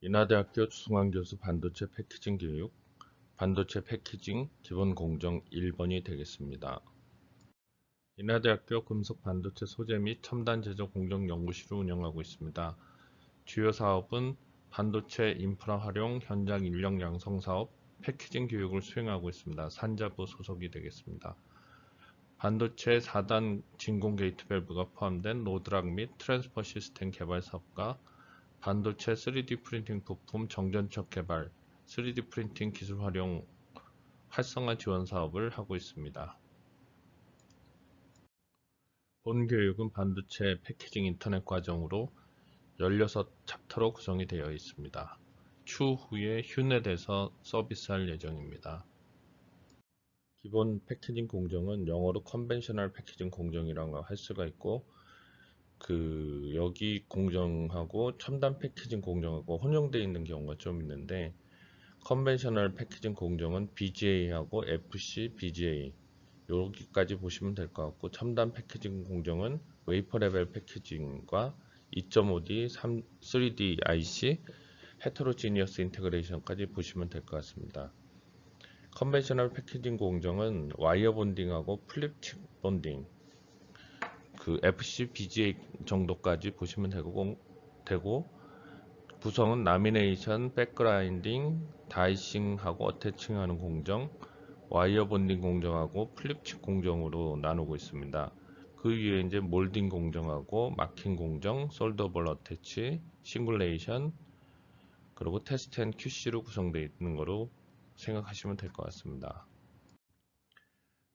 인하대학교 주승환 교수 반도체 패키징 교육 반도체 패키징 기본 공정 1번이 되겠습니다. 인하대학교 금속 반도체 소재 및 첨단 제조 공정 연구실을 운영하고 있습니다. 주요 사업은 반도체 인프라 활용 현장 인력 양성 사업 패키징 교육을 수행하고 있습니다. 산자부 소속이 되겠습니다. 반도체 4단 진공 게이트 밸브가 포함된 로드락 및 트랜스퍼 시스템 개발 사업과 반도체 3D 프린팅 부품 정전척 개발, 3D 프린팅 기술 활용 활성화 지원 사업을 하고 있습니다. 본 교육은 반도체 패키징 인터넷 과정으로 16챕터로 구성이 되어 있습니다. 추후에 휴넷에서 서비스할 예정입니다. 기본 패키징 공정은 영어로 컨벤셔널 패키징 공정이라고 할 수가 있고 그 여기 공정하고 첨단 패키징 공정하고 혼용되어 있는 경우가 좀 있는데 컨벤셔널 패키징 공정은 BGA하고 FC, BGA 여기까지 보시면 될 것 같고 첨단 패키징 공정은 웨이퍼 레벨 패키징과 2.5D, 3, 3D IC, 헤테로지니어스 인테그레이션까지 보시면 될 것 같습니다. 컨벤셔널 패키징 공정은 와이어 본딩하고 플립 칩 본딩 그 FC, BGA 정도까지 보시면 되고, 되고 구성은 라미네이션, 백그라인딩, 다이싱하고 어태칭하는 공정, 와이어 본딩 공정하고 플립칩 공정으로 나누고 있습니다. 그 위에 이제 몰딩 공정하고 마킹 공정, 솔더블 어태치, 싱글레이션, 그리고 테스트 앤 QC로 구성되어 있는 거로 생각하시면 될 것 같습니다.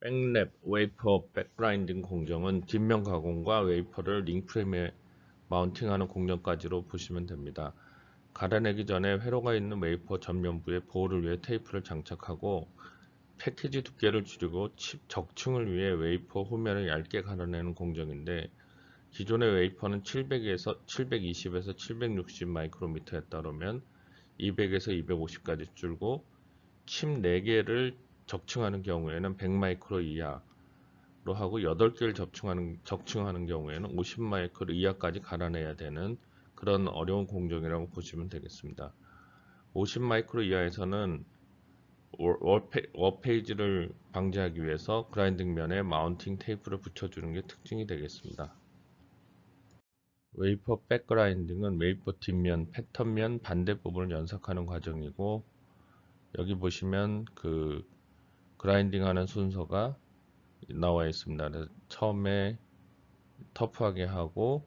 백랩, 웨이퍼, 백그라인딩 공정은 뒷면 가공과 웨이퍼를 링프레임에 마운팅하는 공정까지로 보시면 됩니다. 갈아내기 전에 회로가 있는 웨이퍼 전면부에 보호를 위해 테이프를 장착하고 패키지 두께를 줄이고 칩 적층을 위해 웨이퍼 후면을 얇게 갈아내는 공정인데 기존의 웨이퍼는 700에서 720에서 760 마이크로미터에 따르면 200에서 250까지 줄고 칩 4개를 적층하는 경우에는 100 마이크로 이하로 하고 8개를 적층하는, 적층하는 경우에는 50 마이크로 이하까지 갈아내야 되는 그런 어려운 공정이라고 보시면 되겠습니다. 50 마이크로 이하에서는 워페이지를 방지하기 위해서 그라인딩 면에 마운팅 테이프를 붙여주는 게 특징이 되겠습니다. 웨이퍼 백그라인딩은 웨이퍼 뒷면, 패턴면 반대 부분을 연삭하는 과정이고 여기 보시면 그 그라인딩 하는 순서가 나와 있습니다. 처음에 터프하게 하고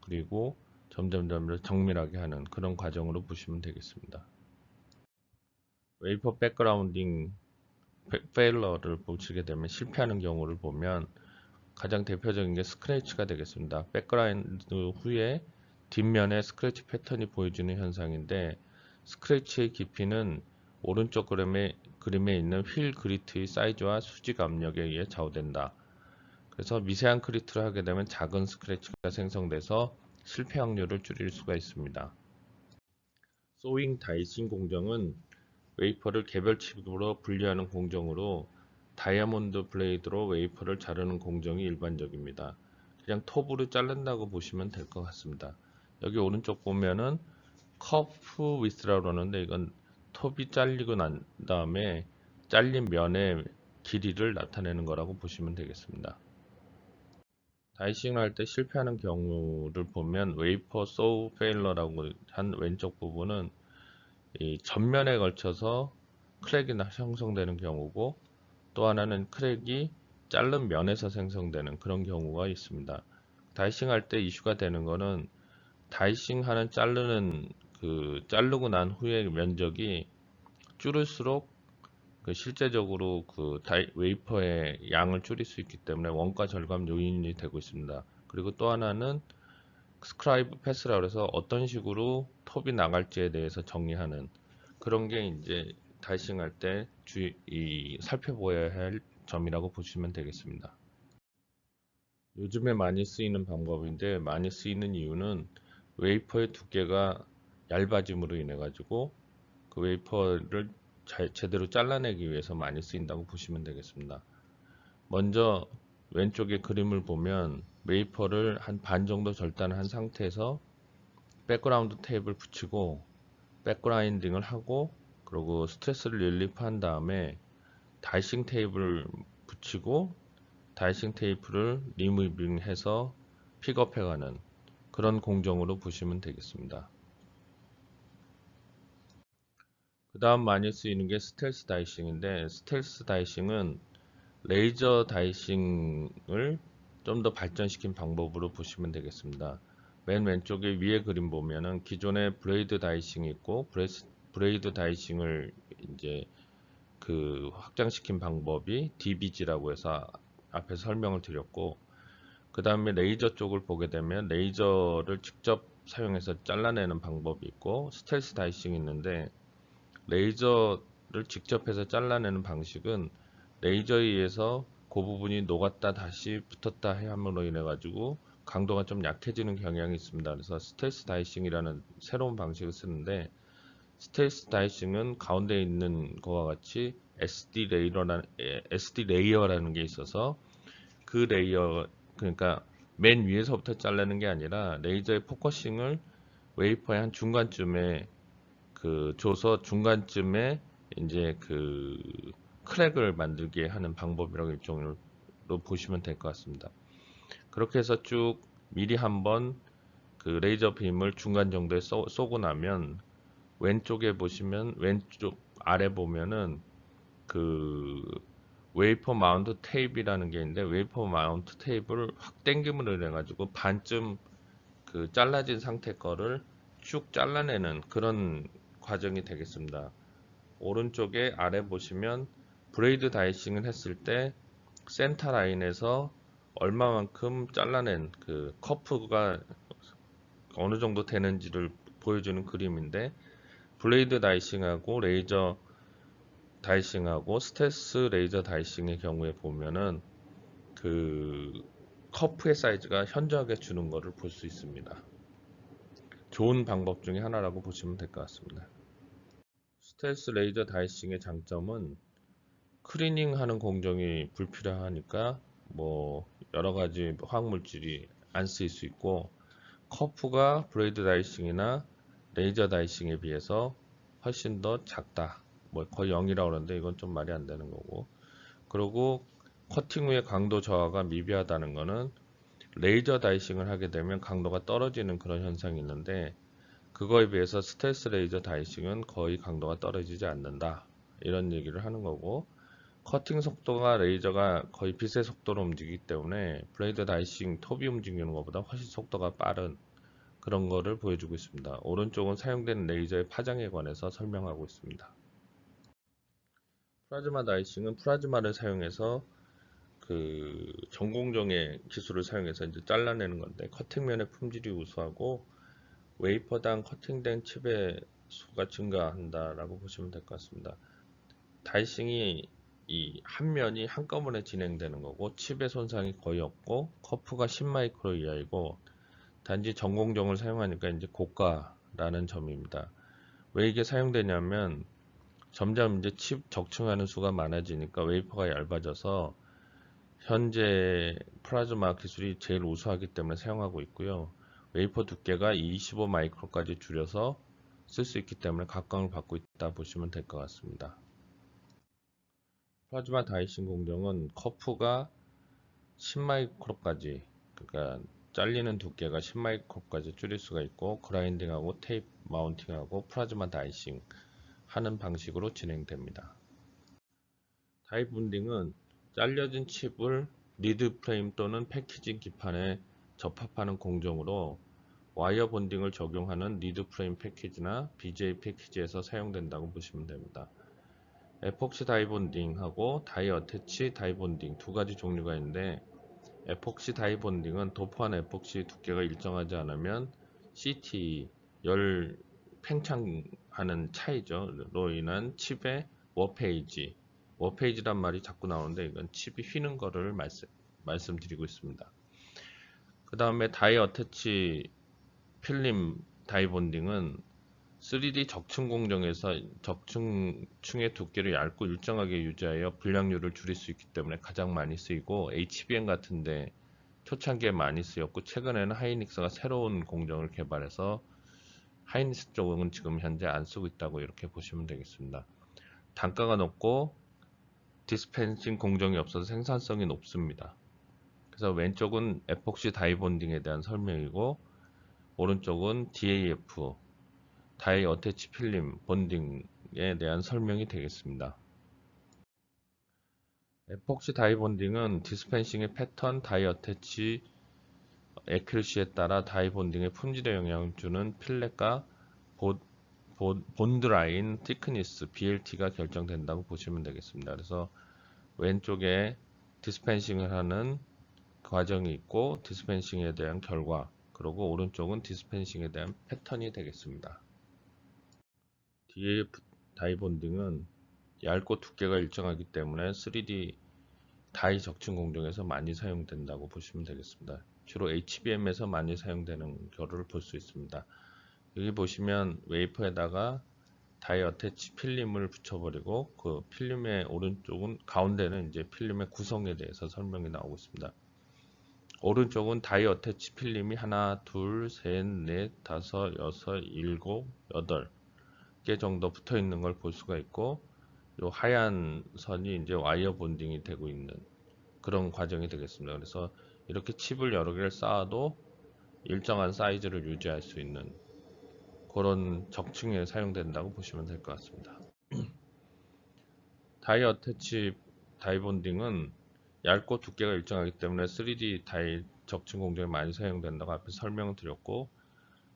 그리고 점점점 정밀하게 하는 그런 과정으로 보시면 되겠습니다. 웨이퍼 백그라운딩 페일러를 보시게 되면 실패하는 경우를 보면 가장 대표적인 게 스크래치가 되겠습니다. 백그라운드 후에 뒷면에 스크래치 패턴이 보여주는 현상인데 스크래치의 깊이는 오른쪽 그림에, 그림에 있는 휠 그리트의 사이즈와 수직 압력에 의해 좌우된다. 그래서 미세한 크리트를 하게 되면 작은 스크래치가 생성돼서 실패 확률을 줄일 수가 있습니다. 소잉 다이싱 공정은 웨이퍼를 개별 칩으로 분리하는 공정으로 다이아몬드 블레이드로 웨이퍼를 자르는 공정이 일반적입니다. 그냥 톱으로 자른다고 보시면 될 것 같습니다. 여기 오른쪽 보면은 커프 위스라고 그러는데 이건 톱이 잘리고 난 다음에 잘린 면의 길이를 나타내는 거라고 보시면 되겠습니다. 다이싱을 할 때 실패하는 경우를 보면 웨이퍼 소우 페일러라고 한 왼쪽 부분은 이 전면에 걸쳐서 크랙이 형성되는 경우고 또 하나는 크랙이 자른 면에서 생성되는 그런 경우가 있습니다. 다이싱 할 때 이슈가 되는 거는 다이싱 하는 자르는 그 자르고 난 후에 면적이 줄일수록 그 실제적으로 그 웨이퍼의 양을 줄일 수 있기 때문에 원가 절감 요인이 되고 있습니다. 그리고 또 하나는 스크라이브 패스라 그래서 어떤 식으로 톱이 나갈지에 대해서 정리하는 그런 게 이제 다이싱 할때 살펴보아야 할 점이라고 보시면 되겠습니다. 요즘에 많이 쓰이는 방법인데 많이 쓰이는 이유는 웨이퍼의 두께가 얇아짐으로 인해 가지고 그 웨이퍼를 잘, 제대로 잘라내기 위해서 많이 쓰인다고 보시면 되겠습니다. 먼저 왼쪽에 그림을 보면 웨이퍼를 한 반 정도 절단한 상태에서 백그라운드 테이프를 붙이고 백그라인딩을 하고 그리고 스트레스를 릴리프한 다음에 다이싱 테이프를 붙이고 다이싱 테이프를 리무빙해서 픽업해가는 그런 공정으로 보시면 되겠습니다. 그 다음 많이 쓰이는 게 스텔스 다이싱인데 스텔스 다이싱은 레이저 다이싱을 좀 더 발전시킨 방법으로 보시면 되겠습니다. 맨 왼쪽에 위에 그림 보면은 기존에 브레이드 다이싱이 있고 브레스, 브레이드 다이싱을 이제 그 확장시킨 방법이 DBG라고 해서 앞에 설명을 드렸고 그 다음에 레이저 쪽을 보게 되면 레이저를 직접 사용해서 잘라내는 방법이 있고 스텔스 다이싱이 있는데 레이저를 직접 해서 잘라내는 방식은 레이저에 의해서 그 부분이 녹았다 다시 붙었다 함으로 인해 가지고 강도가 좀 약해지는 경향이 있습니다. 그래서 스텔스 다이싱이라는 새로운 방식을 쓰는데 스텔스 다이싱은 가운데 있는 것과 같이 SD 레이어라는, SD 레이어라는 게 있어서 그 레이어 그러니까 맨 위에서부터 자르는 게 아니라 레이저의 포커싱을 웨이퍼의 한 중간쯤에 그 줘서 중간쯤에 이제 그 크랙을 만들게 하는 방법이라고 일종으로 보시면 될 것 같습니다. 그렇게 해서 쭉 미리 한번 그 레이저 빔을 중간 정도에 쏘, 고 나면 왼쪽에 보시면 왼쪽 아래 보면은 그 웨이퍼 마운트 테이프라는 게 있는데 웨이퍼 마운트 테이프를 확 당김을 해 가지고 반쯤 그 잘라진 상태 거를 쭉 잘라내는 그런 과정이 되겠습니다. 오른쪽에 아래 보시면 브레이드 다이싱을 했을 때 센터 라인에서 얼마만큼 잘라낸 그 커프가 어느 정도 되는지를 보여주는 그림인데 블레이드 다이싱하고 레이저 다이싱하고 스테스 레이저 다이싱의 경우에 보면은 그 커프의 사이즈가 현저하게 주는 것을 볼 수 있습니다. 좋은 방법 중에 하나라고 보시면 될 것 같습니다. 스텔스 레이저 다이싱의 장점은 크리닝 하는 공정이 불필요하니까 뭐 여러 가지 화학물질이 안 쓰일 수 있고 커프가 브레이드 다이싱이나 레이저 다이싱에 비해서 훨씬 더 작다. 뭐 거의 0이라고 그러는데 이건 좀 말이 안 되는 거고. 그리고 커팅 후의 강도 저하가 미비하다는 거는 레이저 다이싱을 하게 되면 강도가 떨어지는 그런 현상이 있는데 그거에 비해서 스텔스 레이저 다이싱은 거의 강도가 떨어지지 않는다. 이런 얘기를 하는 거고 커팅 속도가 레이저가 거의 빛의 속도로 움직이기 때문에 블레이드 다이싱 톱이 움직이는 것보다 훨씬 속도가 빠른 그런 거를 보여주고 있습니다. 오른쪽은 사용되는 레이저의 파장에 관해서 설명하고 있습니다. 프라즈마 다이싱은 프라즈마를 사용해서 그 전공정의 기술을 사용해서 이제 잘라내는 건데 커팅면의 품질이 우수하고 웨이퍼당 커팅된 칩의 수가 증가한다라고 보시면 될 것 같습니다. 다이싱이 이 한 면이 한꺼번에 진행되는 거고 칩의 손상이 거의 없고 커프가 10마이크로 이하이고 단지 전공정을 사용하니까 이제 고가라는 점입니다. 왜 이게 사용되냐면 점점 이제 칩 적층하는 수가 많아지니까 웨이퍼가 얇아져서 현재 플라즈마 기술이 제일 우수하기 때문에 사용하고 있고요. 웨이퍼 두께가 25 마이크로까지 줄여서 쓸 수 있기 때문에 각광을 받고 있다 보시면 될 것 같습니다. 플라즈마 다이싱 공정은 커프가 10 마이크로까지 그러니까 잘리는 두께가 10 마이크로까지 줄일 수가 있고 그라인딩하고 테이프 마운팅하고 플라즈마 다이싱 하는 방식으로 진행됩니다. 다이 본딩은 잘려진 칩을 리드 프레임 또는 패키징 기판에 접합하는 공정으로 와이어 본딩을 적용하는 리드 프레임 패키지나 BJ 패키지에서 사용된다고 보시면 됩니다. 에폭시 다이 본딩하고 다이 어태치 다이 본딩 두 가지 종류가 있는데 에폭시 다이 본딩은 도포한 에폭시 두께가 일정하지 않으면 CT 열 팽창하는 차이죠로 인한 칩의 워페이지 워페이지란 말이 자꾸 나오는데 이건 칩이 휘는 거를 말씀, 말씀드리고 있습니다. 그 다음에 다이 어태치 필름 다이 본딩은 3D 적층 공정에서 적층 층의 두께를 얇고 일정하게 유지하여 불량률을 줄일 수 있기 때문에 가장 많이 쓰이고 HBM 같은데 초창기에 많이 쓰였고 최근에는 하이닉스가 새로운 공정을 개발해서 하이닉스 쪽은 지금 현재 안 쓰고 있다고 이렇게 보시면 되겠습니다. 단가가 높고 디스펜싱 공정이 없어서 생산성이 높습니다. 그래서 왼쪽은 에폭시 다이본딩에 대한 설명이고 오른쪽은 DAF 다이 어태치 필름 본딩에 대한 설명이 되겠습니다. 에폭시 다이 본딩은 디스펜싱의 패턴, 다이 어태치, 에큐리시에 따라 다이 본딩의 품질에 영향을 주는 필렛과 본드라인, 티크니스, BLT가 결정된다고 보시면 되겠습니다. 그래서 왼쪽에 디스펜싱을 하는 과정이 있고 디스펜싱에 대한 결과 그리고 오른쪽은 디스펜싱에 대한 패턴이 되겠습니다. DAF 다이본딩은 얇고 두께가 일정하기 때문에 3D 다이 적층 공정에서 많이 사용된다고 보시면 되겠습니다. 주로 HBM에서 많이 사용되는 경우를 볼수 있습니다. 여기 보시면 웨이퍼에다가 다이 어태치 필름을 붙여버리고 그 필름의 오른쪽은 가운데는 이제 필름의 구성에 대해서 설명이 나오고 있습니다. 오른쪽은 다이 어태치 필름이 하나, 둘, 셋, 넷, 다섯, 여섯, 일곱, 여덟 개 정도 붙어 있는 걸 볼 수가 있고 요 하얀 선이 이제 와이어 본딩이 되고 있는 그런 과정이 되겠습니다. 그래서 이렇게 칩을 여러 개를 쌓아도 일정한 사이즈를 유지할 수 있는 그런 적층에 사용된다고 보시면 될 것 같습니다. 다이 어태치 다이 본딩은 얇고 두께가 일정하기 때문에 3D 다이 적층 공정에 많이 사용된다고 앞에 설명을 드렸고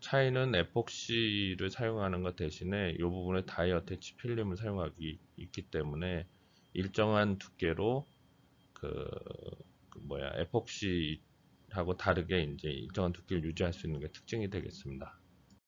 차이는 에폭시를 사용하는 것 대신에 이 부분에 다이 어태치 필름을 사용하기 있기 때문에 일정한 두께로 그, 그 뭐야 에폭시하고 다르게 이제 일정한 두께를 유지할 수 있는 게 특징이 되겠습니다.